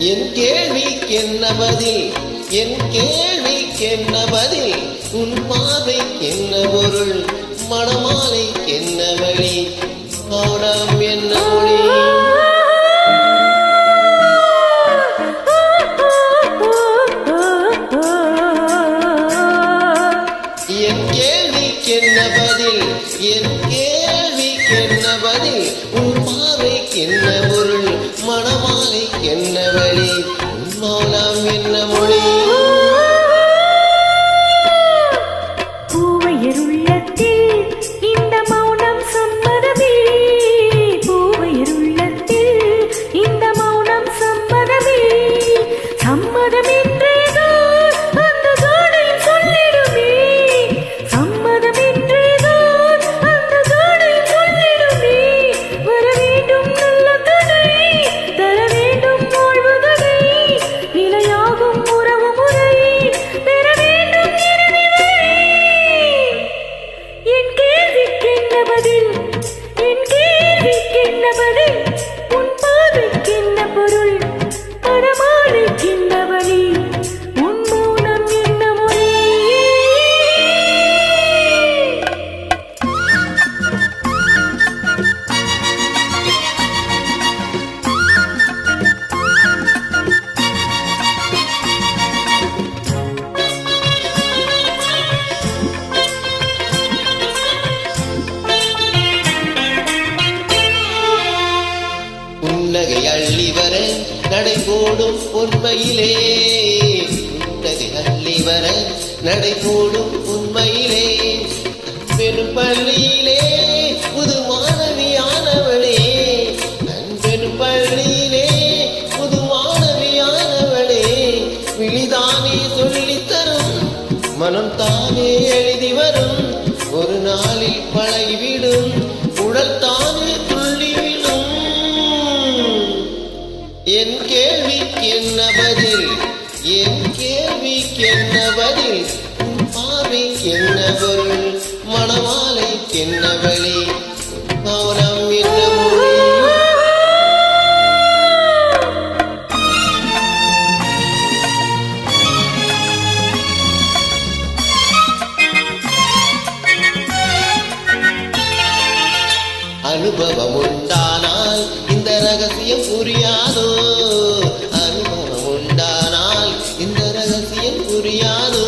என் கேள்விக்கென்ன பதில் என் கேள்விக்கென்ன பதில் உன் பார்வைக்கென்ன பொருள் மணமாலைக்கென்ன வழி? மௌனம் பதில் என் கேள்விக்கு என்ன பதில் உன் பார்வைக்கு என்ன பொருள்? மணமாலைக்கென்ன வழி? உன் மௌனம் என்ன மொழி? பூவையருள்ளத்தில் நடை போடும் உண்மையிலே புன்னகை அள்ளி வர நடை போடும் உண்மையிலே பெரும் என் கேள்விக்கு என்ன பதில் என் கேள்விக்கு என்ன பதில் பார்வைக்கு என்ன பொருள் மணமாலைக்கு என்ன வழி அனுபவம் உண்டானால் இந்த ரகசியம் புரியாதோ? அனுபவம் உண்டானால் இந்த ரகசியம் புரியாதோ?